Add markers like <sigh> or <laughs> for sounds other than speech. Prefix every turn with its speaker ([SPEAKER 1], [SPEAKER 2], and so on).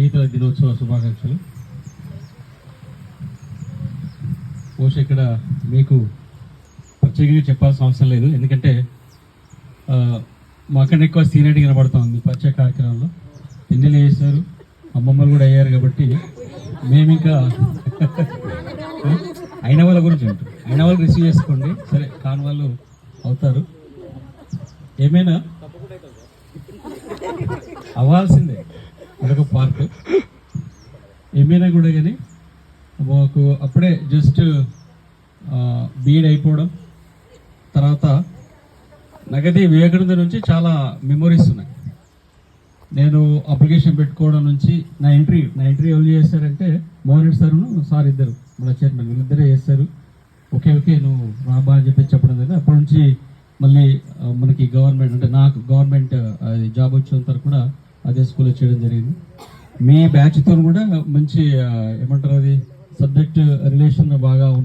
[SPEAKER 1] స్నేహితుల దినోత్సవ శుభాకాంక్షలు. బహుశా ఇక్కడ మీకు ప్రత్యేకంగా చెప్పాల్సిన అవసరం లేదు. ఎందుకంటే మాకంటే మాకన్నా ఎక్కువ సీనియర్టీ కనబడతా ఉంది ప్రత్యేక కార్యక్రమంలో. పెన్నెలు చేశారు. అమ్మమ్మలు కూడా అయ్యారు కాబట్టి మేము ఇంకా <laughs> అయిన వాళ్ళ గురించి ఉంటుంది అయిన వాళ్ళు రిసీవ్ చేసుకోండి. సరే కాని వాళ్ళు అవుతారు. ఏమైనా? అవ్వాల్సిందే. అదొక పార్క్. ఏమైనా కూడా కానీ మాకు అప్పుడే జస్ట్ బీఎడ్ అయిపోవడం. తర్వాత నగది వివేకానంద నుంచి చాలా మెమొరీస్ ఉన్నాయి. నేను అప్లికేషన్ పెట్టుకోవడం నుంచి నా ఎంట్రీ నా ఎంట్రీ ఎవరు చేశారంటే మోహన్ రెడ్డి సార్ సార్ ఇద్దరు మన చైర్మన్ వీళ్ళిద్దరే చేస్తారు ఓకే ఓకే నువ్వు రాబా అని చెప్పి చెప్పడం జరిగింది. అప్పటి నుంచి మళ్ళీ మనకి గవర్నమెంట్ అంటే నాకు గవర్నమెంట్ అది జాబ్ వచ్చిన తర్వాత కూడా అదే స్కూల్లో చేయడం జరిగింది. మీ బ్యాచ్తో కూడా మంచి ఏమంటారు అది సబ్జెక్ట్ రిలేషన్ బాగా